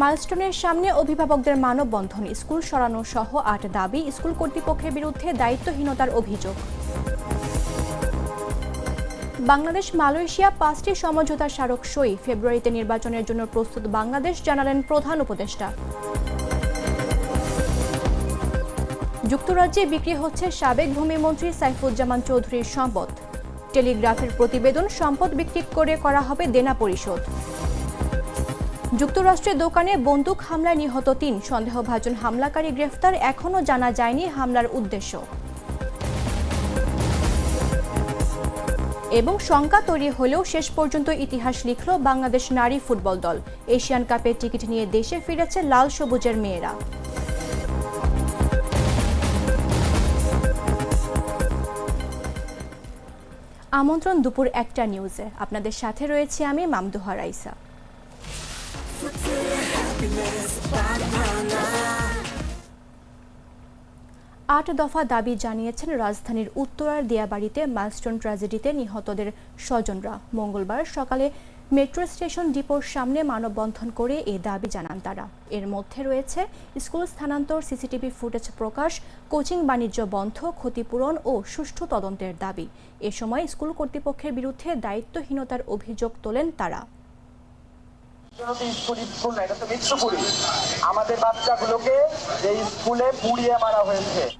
মাইলস্টোনের সামনে অভিভাবকদের মানববন্ধন, স্কুল সরানো সহ আট দাবি, স্কুল কর্তৃপক্ষের বিরুদ্ধে দায়িত্বহীনতার অভিযোগ। বাংলাদেশ, মালয়েশিয়া পাঁচটি সমঝোতা স্মারক সই ফেব্রুয়ারিতে নির্বাচনের জন্য প্রস্তুত বাংলাদেশ জানালেন প্রধান উপদেষ্টা। যুক্তরাজ্যে বিক্রি হচ্ছে সাবেক ভূমিমন্ত্রী সাইফুজ্জামান চৌধুরীর সম্পদ। টেলিগ্রাফের প্রতিবেদন সম্পদ বিক্রি করে করা হবে দেনা পরিশোধ। যুক্তরাষ্ট্রের দোকানে বন্দুক হামলায় নিহত তিন সন্দেহভাজন হামলাকারী গ্রেফতার এখনও জানা যায়নি হামলার উদ্দেশ্য। এবং শঙ্কা তৈরি হলেও শেষ পর্যন্ত ইতিহাস লিখল বাংলাদেশ নারী ফুটবল দল। এশিয়ান কাপের টিকিট নিয়ে দেশে ফিরেছে লাল সবুজের মেয়েরা। আমন্ত্রণ দুপুর একটা নিউজে। আপনাদের সাথে রয়েছে আমি মামদুহা রাইসা। আট দফা দাবি জানিয়েছেন রাজধানীর উত্তরার দিয়াবাড়িতে মাইলস্টোন ট্র্যাজেডিতে নিহতদের স্বজনরা। মঙ্গলবার সকালে মেট্রো স্টেশন ডিপোর সামনে মানববন্ধন করে এই দাবি জানান তারা। এর মধ্যে রয়েছে স্কুল স্থানান্তর, সিসিটিভি ফুটেজ প্রকাশ, কোচিং বাণিজ্য বন্ধ, ক্ষতিপূরণ ও সুষ্ঠু তদন্তের দাবি। এ সময় স্কুল কর্তৃপক্ষের বিরুদ্ধে দায়িত্বহীনতার অভিযোগ তোলেন তারা।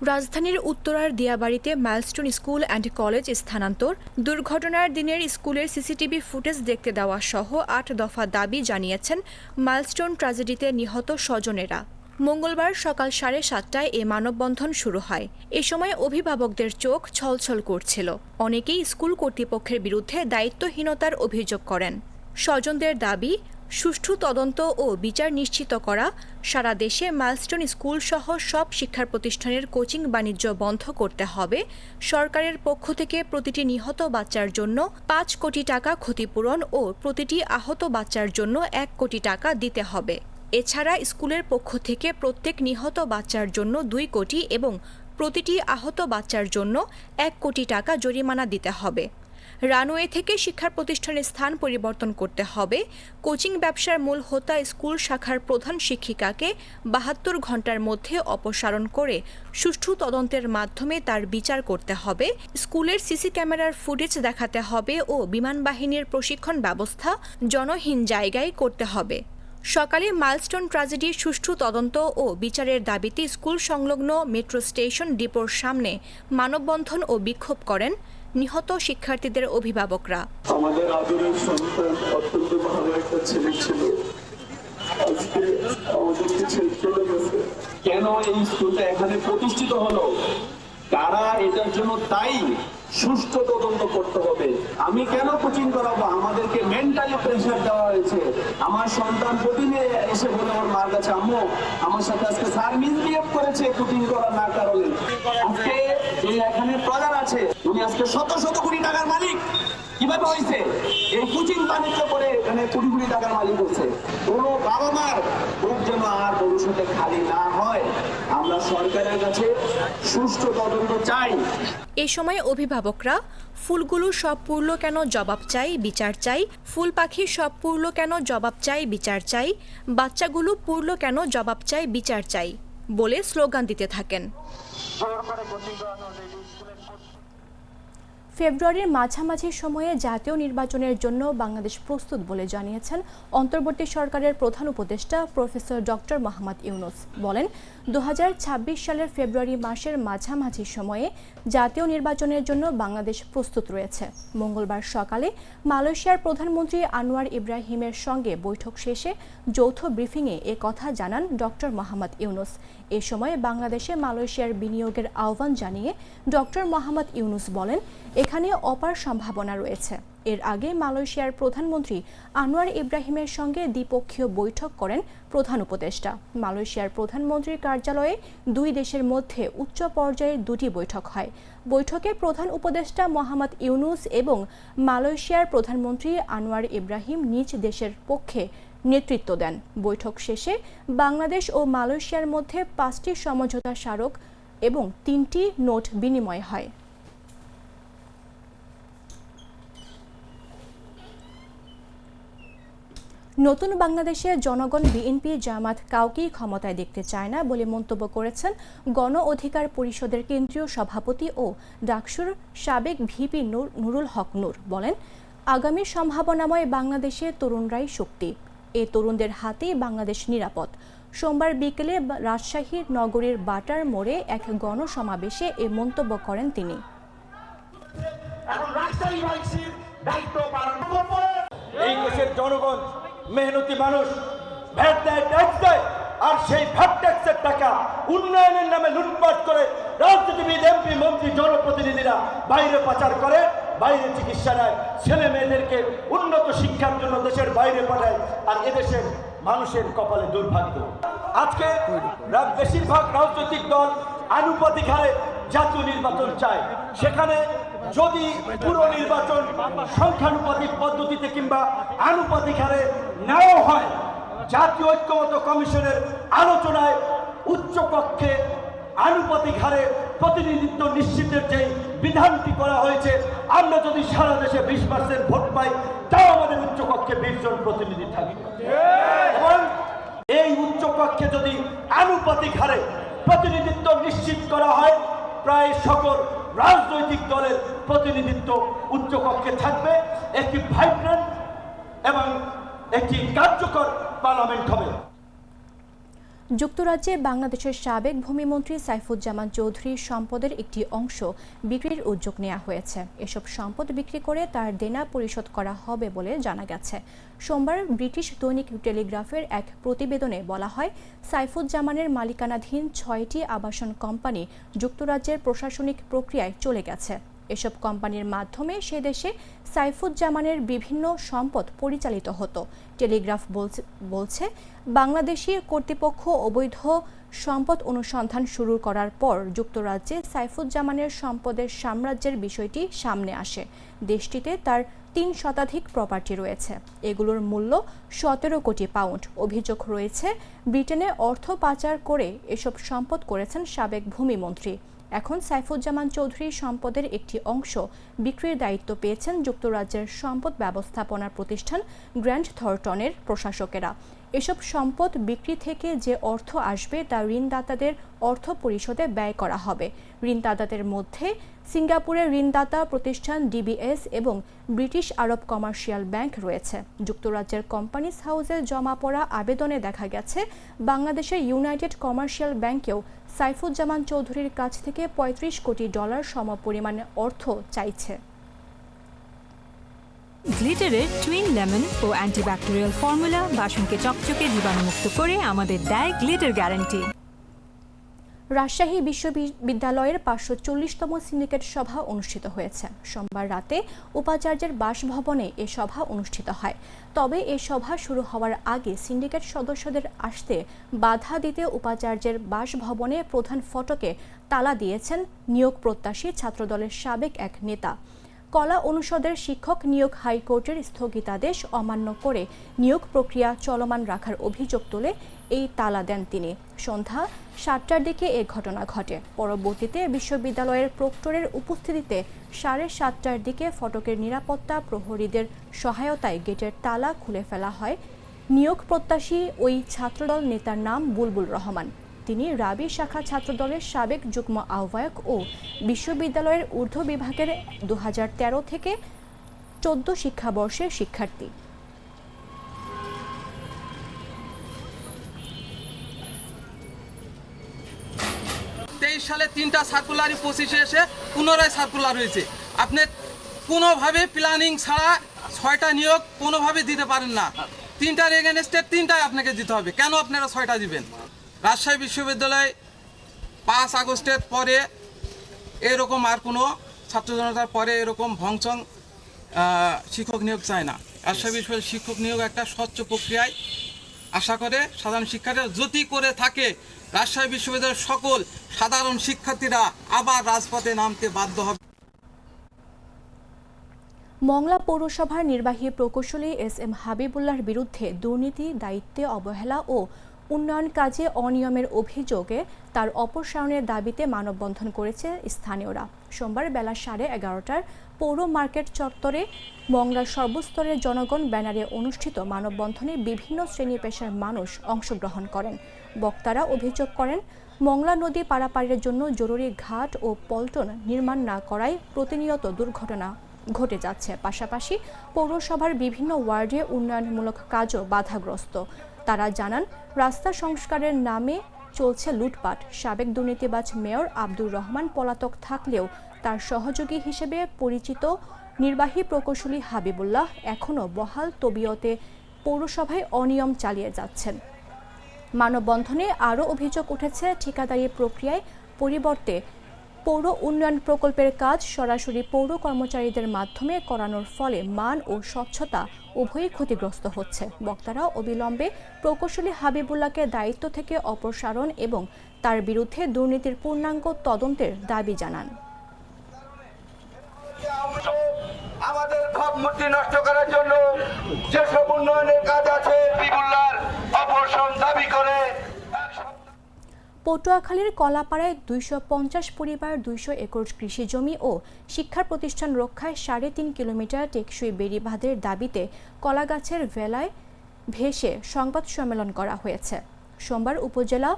রাজধানীর উত্তরার দিয়াবাড়িতে মাইলস্টোন স্কুল অ্যান্ড কলেজ স্থানান্তর। দুর্ঘটনার দিনের স্কুলের সিসিটিভি ফুটেজ দেখতে দেওয়া সহ আট দফা দাবি জানিয়েছেন মাইলস্টোন ট্র্যাজেডিতে নিহত স্বজনেরা। মঙ্গলবার সকাল সাড়ে সাতটায় এ মানববন্ধন শুরু হয়। এ সময় অভিভাবকদের চোখ ছলছল করছিল। অনেকেই স্কুল কর্তৃপক্ষের বিরুদ্ধে দায়িত্বহীনতার অভিযোগ করেন। স্বজনদের দাবি সুষ্ঠু তদন্ত ও বিচার নিশ্চিত করা, সারা দেশে মাইলস্টোন স্কুল সহ সব শিক্ষার প্রতিষ্ঠানের কোচিং বাণিজ্য বন্ধ করতে হবে। সরকারের পক্ষ থেকে প্রতিটি নিহত বাচ্চার জন্য পাঁচ কোটি টাকা ক্ষতিপূরণ ও প্রতিটি আহত বাচ্চার জন্য এক কোটি টাকা দিতে হবে। এছাড়া স্কুলের পক্ষ থেকে প্রত্যেক নিহত বাচ্চার জন্য দুই কোটি এবং প্রতিটি আহত বাচ্চার জন্য এক কোটি টাকা জরিমানা দিতে হবে। রানওয়ে থেকে শিক্ষা প্রতিষ্ঠানের স্থান পরিবর্তন করতে হবে। কোচিং ব্যবসার মূল হোতা স্কুল শাখার প্রধান শিক্ষিকাকে বাহাত্তর ঘণ্টার মধ্যে অপসারণ করে সুষ্ঠু তদন্তের মাধ্যমে তার বিচার করতে হবে। স্কুলের সিসি ক্যামেরার ফুটেজ দেখাতে হবে ও বিমান বাহিনীর প্রশিক্ষণ ব্যবস্থা জনহীন জায়গায় করতে হবে। সকালে মাইলস্টোন ট্র্যাজেডির সুষ্ঠু তদন্ত ও বিচারের দাবিতে স্কুল সংলগ্ন মেট্রো স্টেশন ডিপোর সামনে মানববন্ধন ও বিক্ষোভ করেন। নিহত শিক্ষার্থীদের অভিভাবকরা। আমাদের আদরের সন্তান অত্যন্ত ভালো একটা ছেলে ছিল। আজকে চলে গেছে। কেন এই স্কুলটা এখানে প্রতিষ্ঠিত হলো? এটার জন্য তাই তদন্ত করতে হবে। আমি কেন কোচিং করাবো? আমাদেরকে মেন্টালি প্রেশার দেওয়া হয়েছে। আমার সন্তান প্রতিদিন এসে বলে আমার মার কাছে, আম্মু, আমার সাথে আজকে স্যার মিসবিহেভ করেছে কোচিং করা না কারণে। আজকে এখানে প্রধান আছে। উনি আজকে শত শত কোটি টাকার মালিক। কীভাবে হয়েছে? এই কোচিং বাণিজ্য করে এখানে কোটি কোটি টাকার মালিক হচ্ছে। কোন বাবা মার বুক যেন আর ভবিষ্যতে খালি না হয়। আমরা সরকারের কাছে সুষ্ঠু তদন্ত চাই। এ সময় অভিভাবকরা ফুলগুলো সব পুরল কেন জবাব চাই বিচার চাই? ফুল পাখি সব পুরল কেন জবাব চাই বিচার চাই? বাচ্চাগুলো পুরল কেন জবাব চাই বিচার চাই? বলে স্লোগান দিতে থাকেন জোর করে কোচিং করানো হলে এই স্কুলের ফেব্রুয়ারির মাঝামাঝি সময়ে জাতীয় নির্বাচনের জন্য বাংলাদেশ প্রস্তুত বলে জানিয়েছেন অন্তর্বর্তী সরকারের প্রধান উপদেষ্টা প্রফেসর ডক্টর মোহাম্মদ ইউনুস। বলেন দু হাজার ছাব্বিশ সালের ফেব্রুয়ারি মাসের মাঝামাঝি সময়ে জাতীয় নির্বাচনের জন্য বাংলাদেশ প্রস্তুত রয়েছে। মঙ্গলবার সকালে মালয়েশিয়ার প্রধানমন্ত্রী আনোয়ার ইব্রাহিমের সঙ্গে বৈঠক শেষে যৌথ ব্রিফিংয়ে এ কথা জানান ডক্টর মোহাম্মদ ইউনুস। এ সময় বাংলাদেশে মালয়েশিয়ার বিনিয়োগের আহ্বান জানিয়ে ডক্টর মোহাম্মদ ইউনুস বলেন, এখানে অপার সম্ভাবনা রয়েছে। এর আগে মালয়েশিয়ার প্রধানমন্ত্রী আনোয়ার ইব্রাহিমের সঙ্গে দ্বিপক্ষীয় বৈঠক করেন প্রধান উপদেষ্টা। মালয়েশিয়ার প্রধানমন্ত্রীর কার্যালয়ে দুই দেশের মধ্যে উচ্চ পর্যায়ের দুটি বৈঠক হয়। বৈঠকে প্রধান উপদেষ্টা মোহাম্মদ ইউনুস এবং মালয়েশিয়ার প্রধানমন্ত্রী আনোয়ার ইব্রাহিম নিজ দেশের পক্ষে নেতৃত্ব দেন। বৈঠক শেষে বাংলাদেশ ও মালয়েশিয়ার মধ্যে পাঁচটি সমঝোতা স্মারক এবং তিনটি নোট বিনিময় হয়। নতুন বাংলাদেশে জনগণ বিএনপি জামাত কাউকেই ক্ষমতায় দেখতে চায় না বলে মন্তব্য করেছেন গণ অধিকার পরিষদের কেন্দ্রীয় সভাপতি ও ডাকসুর সাবেক ভিপি নুরুল হক নূর বলেন আগামী সম্ভাবনাময় বাংলাদেশে তরুণরাই শক্তি। এ তরুণদের হাতেই বাংলাদেশ নিরাপদ। সোমবার বিকেলে রাজশাহীর নগরীর বাটার মোড়ে এক গণসমাবেশে এ মন্তব্য করেন তিনি। এই দেশের জনগণ মেহনতি মানুষ, ভ্যাট দেয়, ট্যাক্স দেয়, আর সেই ভ্যাট, ট্যাক্সের টাকা উন্নয়নের নামে লুটপাট করে রাজনীতিবিদ, এমপি, মন্ত্রী, জনপ্রতিনিধিরা বাইরে পাচার করে, বাইরে চিকিৎসা নেয়, ছেলে মেয়েদেরকে উন্নত শিক্ষার জন্য দেশের বাইরে পাঠায়, আর এদেশের মানুষের কপালে দুর্ভাগ্য। আজকে বেশিরভাগ রাজনৈতিক দল আনুপাতিক হারে জাতীয় নির্বাচন চায়। সেখানে যদি পুরো নির্বাচন সংখ্যানুপাতিক পদ্ধতিতে কিংবা আনুপাতিক হারে নেওয়া হয়, জাতীয় ঐক্যমত কমিশনের আলোচনায় উচ্চ কক্ষে আনুপাতিক হারে প্রতিনিধিত্ব নিশ্চিতের যে বিধানটি করা হয়েছে, আমরা যদি সারা দেশে বিশ পার্সেন্ট ভোট পাই, তাও আমাদের উচ্চ কক্ষে বিশ জন প্রতিনিধি থাকবে। এবং এই উচ্চ কক্ষে যদি আনুপাতিক হারে প্রতিনিধিত্ব নিশ্চিত করা হয়, প্রায় সকল রাজনৈতিক দলের প্রতিনিধিত্ব উচ্চকক্ষে থাকবে একটি ভাইব্রেন্ট এবং একটি কার্যকর পার্লামেন্ট হবে। যুক্তরাজ্যে বাংলাদেশের সাবেক ভূমিমন্ত্রী সাইফুজ্জামান চৌধুরীর সম্পদের একটি অংশ বিক্রির উদ্যোগ নেওয়া হয়েছে। এসব সম্পদ বিক্রি করে তার দেনা পরিশোধ করা হবে বলে জানা গেছে। সোমবার ব্রিটিশ দৈনিক টেলিগ্রাফের এক প্রতিবেদনে বলা হয়, সাইফুজ্জামানের মালিকানাধীন ছয়টি আবাসন কোম্পানি যুক্তরাজ্যের প্রশাসনিক প্রক্রিয়ায় চলে গেছে। এসব কোম্পানির মাধ্যমে সে দেশে সাইফুজ্জামানের বিভিন্ন সম্পদ পরিচালিত হতো। টেলিগ্রাফ বলছে- বাংলাদেশি কর্তৃপক্ষ অবৈধ সম্পদ অনুসন্ধান শুরু করার পর যুক্তরাজ্যে সাইফুজ্জামানের সম্পদের সাম্রাজ্যের বিষয়টি সামনে আসে। দেশটিতে তার তিন শতাধিক প্রপার্টি রয়েছে। এগুলোর মূল্য সতেরো কোটি পাউন্ড অভিযোগ রয়েছে, ব্রিটেনে অর্থ পাচার করে এসব সম্পদ করেছেন সাবেক ভূমিমন্ত্রী। এখন সাইফুজ্জামান চৌধুরীর সম্পদের একটি অংশ বিক্রির দায়িত্ব পেয়েছেন যুক্তরাজ্যের সম্পদ ব্যবস্থাপনা প্রতিষ্ঠান গ্র্যান্ড থর্টনের প্রশাসকেরা। এসব সম্পদ বিক্রি থেকে যে অর্থ আসবে তা ঋণদাতাদের অর্থ পরিশোধে ব্যয় করা হবে। ঋণদাতাদের মধ্যে সিঙ্গাপুরের ঋণদাতা প্রতিষ্ঠান ডিবিএস এবং ব্রিটিশ আরব কমার্শিয়াল ব্যাংক রয়েছে। যুক্তরাজ্যের কোম্পানিস হাউসে জমা পড়া আবেদনে দেখা গেছে, বাংলাদেশের ইউনাইটেড কমার্শিয়াল ব্যাংকেও সাইফুজ্জামান চৌধুরীর কাছ থেকে পঁয়ত্রিশ কোটি ডলার সমপরিমাণে অর্থ চাইছে। গ্লিটারের টুইন লেমন ও অ্যান্টিব্যাকটেরিয়াল ফর্মুলা বাসনকে চকচকে জীবাণুমুক্ত করে আমাদের দেয় গ্লিটার গ্যারান্টি। রাজশাহী বিশ্ববিদ্যালয়ের পাঁচশো চল্লিশতম সিন্ডিকেট সভা অনুষ্ঠিত হয়েছে। সোমবার রাতে উপাচার্যের বাসভবনে এ সভা অনুষ্ঠিত হয়। তবে এ সভা শুরু হওয়ার আগে সিন্ডিকেট সদস্যদের আসতে বাধা দিতে উপাচার্যের বাসভবনে প্রধান ফটকে তালা দিয়েছেন নিয়োগ প্রত্যাশী ছাত্রদলের সাবেক এক নেতা। কলা অনুষদের শিক্ষক নিয়োগ হাইকোর্টের স্থগিতাদেশ অমান্য করে নিয়োগ প্রক্রিয়া চলমান রাখার অভিযোগ তুলে এই তালা দেন তিনি। সন্ধ্যা সাতটার দিকে এ ঘটনা ঘটে। পরবর্তীতে বিশ্ববিদ্যালয়ের প্রক্টরের উপস্থিতিতে সাড়ে সাতটার দিকে ফটকের নিরাপত্তা প্রহরীদের সহায়তায় গেটের তালা খুলে ফেলা হয়। নিয়োগ প্রত্যাশী ওই ছাত্রদল নেতার নাম বুলবুল রহমান। তিনি রাবি শাখা ছাত্রদলের সাবেক যুগ্ম আহ্বায়ক ও বিশ্ববিদ্যালয়ের ঊর্ধ্ব বিভাগের দু থেকে চোদ্দ শিক্ষাবর্ষের শিক্ষার্থী। তেইশ সালে তিনটা সার্কুলারই পঁচিশে এসে পুনরায় সার্কুলার হয়েছে। আপনি কোনোভাবে প্ল্যানিং ছাড়া ছয়টা নিয়োগ কোনোভাবে দিতে পারেন না। তিনটার এগেনস্টে তিনটায় আপনাকে দিতে হবে। কেন আপনারা ছয়টা দিবেন? রাজশাহী বিশ্ববিদ্যালয় পাঁচ আগস্টের পরে এরকম আর কোনো ছাত্র জনতার পরে এরকম ভংচং শিক্ষক নিয়োগ চায় না। রাজশাহী বিশ্ববিদ্যালয় শিক্ষক নিয়োগ একটা স্বচ্ছ প্রক্রিয়ায় আশা করে সাধারণ শিক্ষার্থীরা যদি করে থাকে রাজশাহী বিশ্ববিদ্যালয়ের সকল সাধারণ শিক্ষার্থীরা আবার রাজপথে নামতে বাধ্য হবে। মংলা পৌরসভার নির্বাহী প্রকৌশলী এস এম হাবিবুল্লাহর বিরুদ্ধে দুর্নীতি দায়িত্বে অবহেলা ও উন্নয়ন কাজে অনিয়মের অভিযোগে তার অপসারণের দাবিতে মানববন্ধন করেছে স্থানীয়রা। সোমবার বেলা সাড়ে এগারোটার পৌর মার্কেট চত্বরে মংলার সর্বস্তরের জনগণ ব্যানারে অনুষ্ঠিত মানববন্ধনে বিভিন্ন শ্রেণি পেশার মানুষ অংশগ্রহণ করেন। বক্তারা অভিযোগ করেন, মংলা নদী পারাপারের জন্য জরুরি ঘাট ও পল্টন নির্মাণ না করায় প্রতিনিয়ত দুর্ঘটনা ঘটে যাচ্ছে। পাশাপাশি পৌরসভার বিভিন্ন ওয়ার্ডে উন্নয়নমূলক কাজও বাধাগ্রস্ত। তারা জানান, রাস্তা সংস্কারের নামে চলছে লুটপাট। সাবেক দুর্নীতিবাজ মেয়র আব্দুর রহমান পলাতক থাকলেও তার সহযোগী হিসেবে পরিচিত নির্বাহী প্রকৌশলী হাবিবুল্লাহ এখনও বহাল তবিয়তে পৌরসভায় অনিয়ম চালিয়ে যাচ্ছেন। মানববন্ধনে আরও অভিযোগ উঠেছে, ঠিকাদারি প্রক্রিয়ায় পরিবর্তে পৌর উন্নয়ন প্রকল্পের কাজ সরাসরি পৌর কর্মচারীদের মাধ্যমে করানোর ফলে মান ও স্বচ্ছতা উভয়ই ক্ষতিগ্রস্ত হচ্ছে। বক্তারা অবিলম্বে প্রকৌশলী হাবিবুল্লাহকে দায়িত্ব থেকে অপসারণ এবং তার বিরুদ্ধে দুর্নীতির পূর্ণাঙ্গ তদন্তের দাবি জানান। আমাদের ভাবমূর্তি নষ্ট করার জন্য যেসব উন্নয়নের কাজ আছে অপসারণ দাবি করে পটুয়াখালীর কলাপাড়ায় দুইশো পঞ্চাশ পরিবার, দুইশো একর কৃষি জমি ও শিক্ষা প্রতিষ্ঠান রক্ষায় সাড়ে তিন কিলোমিটার টেকসই বেড়িবাঁধের দাবিতে কলাগাছের ভেলায় ভেসে সংবাদ সম্মেলন করা হয়েছে। সোমবার উপজেলা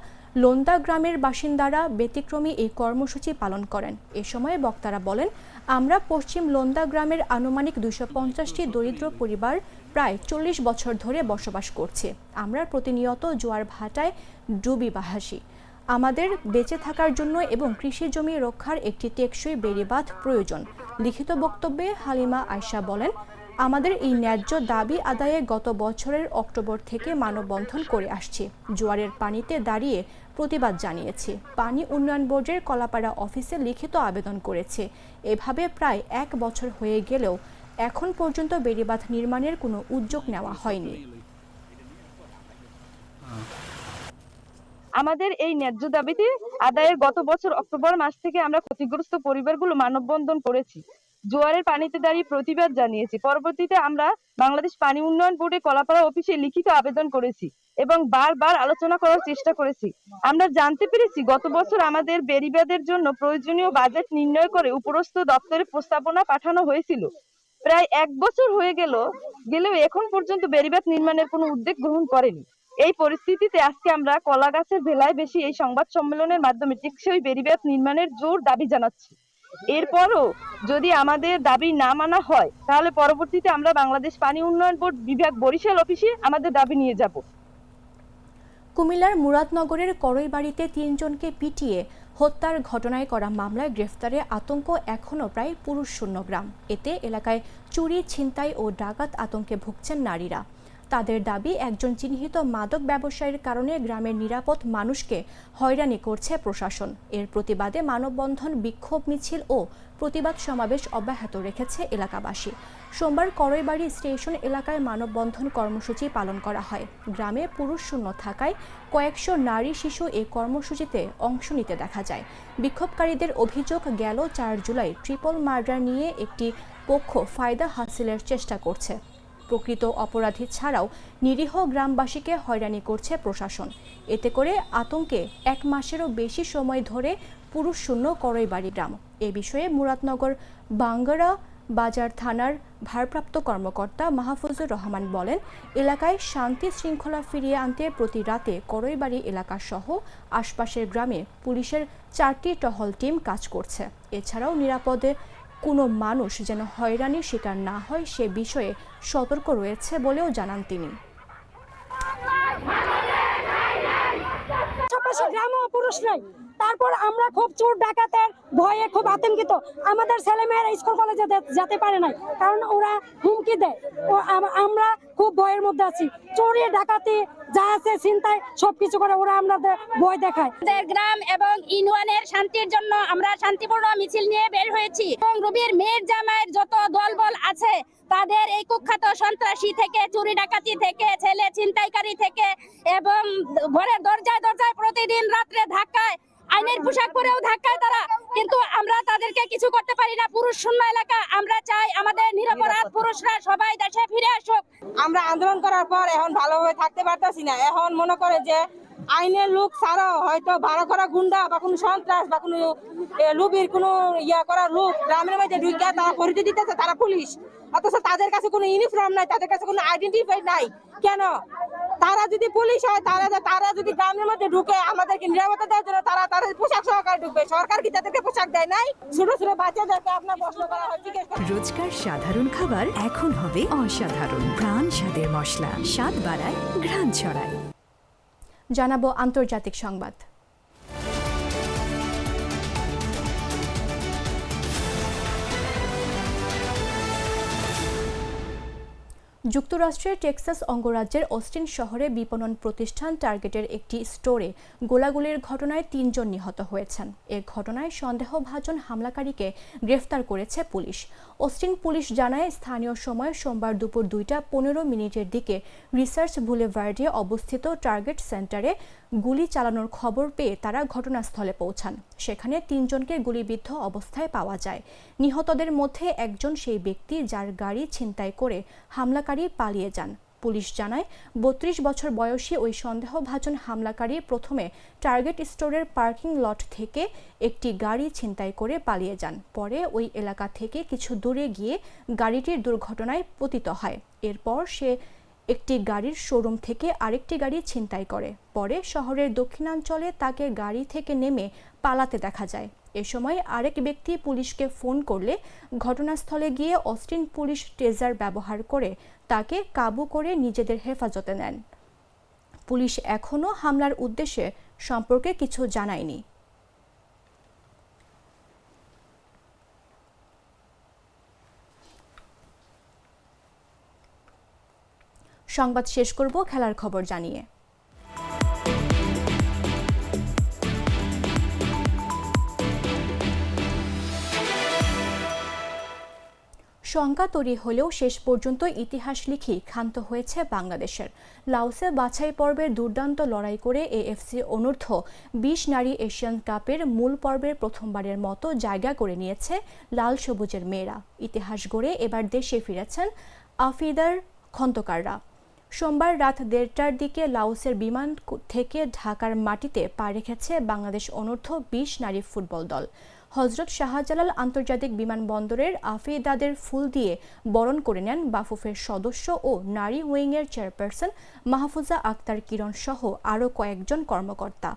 লোন্দা গ্রামের বাসিন্দারা ব্যতিক্রমী এই কর্মসূচি পালন করেন। এ সময় বক্তারা বলেন, আমরা পশ্চিম লোন্দা গ্রামের আনুমানিক দুইশো পঞ্চাশটি দরিদ্র পরিবার প্রায় চল্লিশ বছর ধরে বসবাস করছে। আমরা প্রতিনিয়ত জোয়ার ভাটায় ডুবি বাহাসি আমাদের বেঁচে থাকার জন্য এবং কৃষি জমি রক্ষার একটি টেকসই বেড়িবাঁধ প্রয়োজন, লিখিত বক্তব্যে হালিমা আয়শা বলেন। আমাদের এই ন্যায্য দাবি আদায়ে গত বছরের অক্টোবর থেকে মানববন্ধন করে আসছি। জোয়ারের পানিতে দাঁড়িয়ে প্রতিবাদ জানিয়েছি। পানি উন্নয়ন বোর্ডের কলাপাড়া অফিসে লিখিত আবেদন করেছে। এভাবে প্রায় এক বছর হয়ে গেলেও এখন পর্যন্ত বেড়িবাঁধ নির্মাণের কোনো উদ্যোগ নেওয়া হয়নি। আমাদের এই ন্যায্য দাবিতে আদায়ের গত বছর অক্টোবর মাস থেকে আমরা ক্ষতিগ্রস্ত পরিবারগুলো মানববন্ধন করেছি। জোয়ারের পানিতে দাঁড়িয়ে প্রতিবাদ জানিয়েছি। পরবর্তীতে আমরা বাংলাদেশ পানি উন্নয়ন বোর্ডে কলাপাড়া অফিসে লিখিত আবেদন করেছি এবং বারবার আলোচনা করার চেষ্টা করেছি। আমরা জানতে পেরেছি গত বছর আমাদের বেরিবাদের জন্য প্রয়োজনীয় বাজেট নির্ণয় করে উপরস্থ দপ্তরে প্রস্তাবনা পাঠানো হয়েছিল। প্রায় এক বছর হয়ে গেল, গেলেও এখন পর্যন্ত বেরিবাদ নির্মাণের কোনো উদ্যোগ গ্রহণ করেনি। এই পরিস্থিতিতে আজকে আমরা কলা গাছের ভেলায় বেশি এই সংবাদ সম্মেলনের মাধ্যমে টেকসই বেড়িবাঁধ নির্মাণের জোর দাবি জানাচ্ছি। এরপরও যদি আমাদের দাবি না মানা হয়, তাহলে পরবর্তীতে আমরা বাংলাদেশ পানি উন্নয়ন বোর্ড বিভাগ বরিশাল অফিসে আমাদের দাবি নিয়ে যাব। কুমিল্লার মুরাদনগরের করইবাড়িতে তিনজনকে পিটিয়ে হত্যার ঘটনায় করা মামলায় গ্রেফতারে আতঙ্ক এখনও প্রায় পুরুষ শূন্য গ্রাম। এতে এলাকায় চুরি, ছিনতাই ও ডাকাত আতঙ্কে ভুগছেন নারীরা। তাদের দাবি, একজন চিহ্নিত মাদক ব্যবসায়ীর কারণে গ্রামের নিরাপদ মানুষকে হয়রানি করছে প্রশাসন। এর প্রতিবাদে মানববন্ধন বিক্ষোভ মিছিল ও প্রতিবাদ সমাবেশ অব্যাহত রেখেছে এলাকাবাসী। সোমবার করইবাড়ি স্টেশন এলাকায় মানববন্ধন কর্মসূচি পালন করা হয়। গ্রামে পুরুষ শূন্য থাকায় কয়েকশো নারী শিশু এই কর্মসূচিতে অংশ নিতে দেখা যায়। বিক্ষোভকারীদের অভিযোগ গেল চার জুলাই ট্রিপল মার্ডার নিয়ে একটি পক্ষ ফায়দা হাসিলের চেষ্টা করছে। প্রকৃত অপরাধী ছাড়াও নিরীহ গ্রামবাসীকে হয়রানি করছে প্রশাসন। এতে করে আতঙ্কে এক মাসেরও বেশি সময় ধরে পুরুষ শূন্য করইবাড়ি গ্রাম। এ বিষয়ে মুরাদনগর বাঙ্গারা বাজার থানার ভারপ্রাপ্ত কর্মকর্তা মাহফুজুর রহমান বলেন, এলাকায় শান্তি শৃঙ্খলা ফিরিয়ে আনতে প্রতি রাতে করইবাড়ি এলাকাসহ আশপাশের গ্রামে পুলিশের চারটি টহল টিম কাজ করছে। এছাড়াও নিরাপদে কোনো মানুষ যেন হয়রানির শিকার না হয়, সে বিষয়ে সতর্ক রয়েছে বলেও জানান তিনি। গ্রাম পুরুষ নাই। তারপর আমরা খুব চোর ডাকাতের ভয়ে খুব আতঙ্কিত। আমাদের ছেলেমেয়েরা স্কুল কলেজে যেতে পারে না কারণ ওরা হুমকি দেয়। আমরা খুব ভয়ের মধ্যে আছি। চোরে ডাকাতি যা আছে চিন্তায় সবকিছু করে ওরা আমাদের ভয় দেখায়। আমাদের গ্রাম এবং ইউনিয়নের শান্তির জন্য আমরা শান্তিপূর্ণ মিছিল নিয়ে বের হয়েছি। এবং রবির মেয়ের জামাইয়ের যত দলবল আছে, তাদের এই কুখ্যাত সন্ত্রাসী থেকে, চুরি ডাকাতি থেকে, ছেলে ছিনতাইকারী থেকে এবং ঘরের দরজায় দরজায় প্রতিদিন রাত্রে ধাক্কায় আইনের পোশাক পরেও ধাক্কায় তারা। কিন্তু আমরা তাদেরকে কিছু করতে পারি না। পুরুষ শূন্য এলাকা আমরা চাই আমাদের নিরপরাধ পুরুষরা সবাই দেশে ফিরে আসুক। আমরা আন্দোলন করার পর এখন ভালোভাবে থাকতে পারতেছি না। এখন মনে করে যে আইনের লোক ছাড়াও হয়তো ভাড়া করা গুন্ডা বা কোনো সন্ত্রাস বা কোনো এ, লুবির কোনো ইয়া করা লোক গ্রামের মধ্যে ঢুকে তারা পরিচয় দিতেছে তারা পুলিশ। অথচ তাদের কাছে কোনো ইউনিফর্ম নাই তাদের কাছে কোনো আইডেন্টিফাই নাই। কেন? তারা যদি পুলিশ হয় তারা তারা যদি গ্রামের মধ্যে ঢুকে আমাদেরকে নিরাপত্তা দেওয়ার জন্য তারা তারা পোশাক সহকারে ঢুকবে। সরকার কি তাদেরকে পোশাক দেয় নাই? ছোট ছোট বাচ্চাদেরকে আপনার প্রশ্ন করা হয়। রোজকার সাধারণ খাবার এখন হবে অসাধারণ। প্রাণ স্বাদের মশলা স্বাদ বাড়ায় ঘ্রাণ ছড়ায়। জানাব আন্তর্জাতিক সংবাদ। যুক্তরাষ্ট্রের টেক্সাস অঙ্গরাজ্যের অস্টিন শহরে বিপণন প্রতিষ্ঠান টার্গেটের একটি স্টোরে গোলাগুলির ঘটনায় তিনজন নিহত হয়েছেন। এ ঘটনায় সন্দেহভাজন হামলাকারীকে গ্রেফতার করেছে পুলিশ। অস্টিন পুলিশ জানায়, স্থানীয় সময় সোমবার দুপুর দুইটা পনেরো মিনিটের দিকে রিসার্চ বুলেভার্ডে অবস্থিত টার্গেট সেন্টারে গুলি চালানোর খবর পেয়ে তারা ঘটনাস্থলে পৌঁছান। সেখানে তিনজনকে গুলিবিদ্ধ অবস্থায় পাওয়া যায়। নিহতদের মধ্যে একজন সেই ব্যক্তি যার গাড়ি ছিনতাই করে হামলাকারী পালিয়ে যান। পুলিশ জানায়, বত্রিশ বছর বয়সী ওই সন্দেহভাজন হামলাকারী প্রথমে টার্গেট স্টোরের পার্কিং লট থেকে একটি গাড়ি ছিনতাই করে পালিয়ে যান। পরে ওই এলাকা থেকে কিছু দূরে গিয়ে গাড়িটির দুর্ঘটনায় পতিত হয়। এরপর সে একটি গাড়ির শোরুম থেকে আরেকটি গাড়ি ছিনতাই করে। পরে শহরের দক্ষিণাঞ্চলে তাকে গাড়ি থেকে নেমে পালাতে দেখা যায়। এ সময় আরেক ব্যক্তি পুলিশকে ফোন করলে ঘটনাস্থলে গিয়ে অস্টিন পুলিশ টেজার ব্যবহার করে তাকে কাবু করে নিজেদের হেফাজতে নেন। পুলিশ এখনও হামলার উদ্দেশ্যে সম্পর্কে কিছু জানায়নি। সংবাদ শেষ করব, খেলার খবর জানিয়ে। শঙ্কা তৈরি হলেও শেষ পর্যন্ত ইতিহাস লিখি ক্ষান্ত হয়েছে বাংলাদেশের। লাওসে বাছাই পর্বের দুর্দান্ত লড়াই করে এএফসি অনূর্ধ্ব বিশ নারী এশিয়ান কাপের মূল পর্বের প্রথমবারের মতো জায়গা করে নিয়েছে লাল সবুজের মেয়েরা। ইতিহাস গড়ে এবার দেশে ফিরেছেন আফিদার খন্দকাররা। সোমবার রাত দেড়টার দিকে লাওসের বিমান থেকে ঢাকার মাটিতে পা রেখেছে বাংলাদেশ অনূর্ধ্ব বিশ নারী ফুটবল দল। হজরত শাহজালাল আন্তর্জাতিক বিমানবন্দরের আফিদাদের ফুল দিয়ে বরণ করে নেন বাফুফের সদস্য ও নারী উইংয়ের চেয়ারপারসন মাহফুজা আক্তার কিরণ সহ আরও কয়েকজন কর্মকর্তা।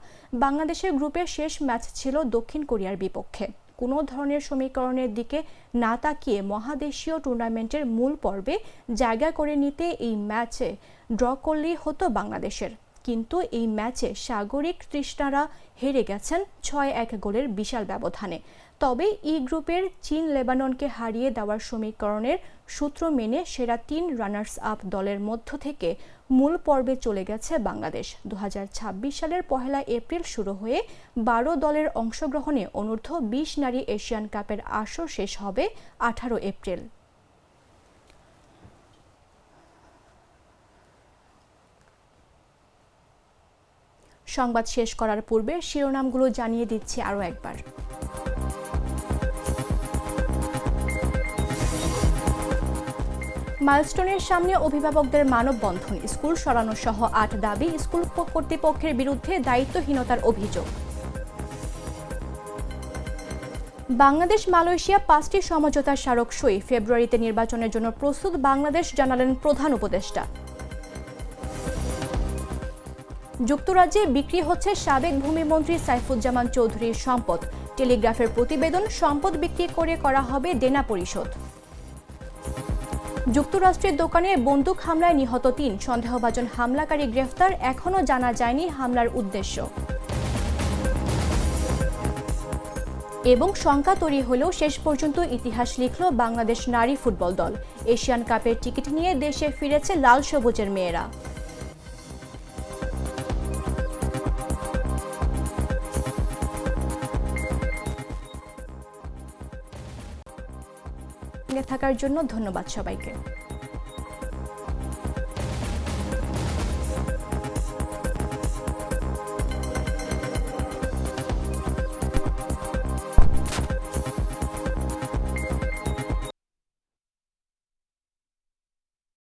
বাংলাদেশের গ্রুপের শেষ ম্যাচ ছিল দক্ষিণ কোরিয়ার বিপক্ষে। কোনো ধরনের সমীকরণের দিকে না তাকিয়ে মহাদেশীয় টুর্নামেন্টের মূল পর্বে জায়গা করে নিতে এই ম্যাচে ড্র করলেই হতো বাংলাদেশের। কিন্তু এই ম্যাচে সাগরিক তৃষ্ণারা হেরে গেছেন ছয় এক গোলের বিশাল ব্যবধানে। তবে ই গ্রুপের চীন লেবাননকে হারিয়ে দেওয়ার সমীকরণের সূত্র মেনে সেরা তিন রানার্স আপ দলের মধ্য থেকে মূল পর্বে চলে গেছে বাংলাদেশ। দু হাজার ছাব্বিশ সালের পহেলা এপ্রিল শুরু হয়ে বারো দলের অংশগ্রহণে অনূর্ধ্ব বিশ নারী এশিয়ান কাপের আসর শেষ হবে আঠারো এপ্রিল। সংবাদ শেষ করার পূর্বে শিরোনামগুলো জানিয়ে দিচ্ছি আরও একবার। মাইলস্টোনের সামনে অভিভাবকদের মানববন্ধন, স্কুল সরানো সহ আট দাবি, স্কুল কর্তৃপক্ষের বিরুদ্ধে দায়িত্বহীনতার অভিযোগ। বাংলাদেশ মালয়েশিয়া পাঁচটি সমঝোতা স্মারক সই ফেব্রুয়ারিতে নির্বাচনের জন্য প্রস্তুত বাংলাদেশ জানালেন প্রধান উপদেষ্টা। যুক্তরাজ্যে বিক্রি হচ্ছে সাবেক ভূমিমন্ত্রী সাইফুজ্জামান চৌধুরীর সম্পদ। টেলিগ্রাফের প্রতিবেদন, সম্পদ বিক্রি করে করা হবে দেনা পরিশোধ। যুক্তরাষ্ট্রের দোকানে বন্দুক হামলায় নিহত তিন। সন্দেহভাজন হামলাকারী গ্রেফতার, এখনও জানা যায়নি হামলার উদ্দেশ্য। এবং শঙ্কা তৈরি হলেও শেষ পর্যন্ত ইতিহাস লিখল বাংলাদেশ নারী ফুটবল দল। এশিয়ান কাপের টিকিট নিয়ে দেশে ফিরেছে লাল সবুজের মেয়েরা। থাকার জন্য ধন্যবাদ সবাইকে।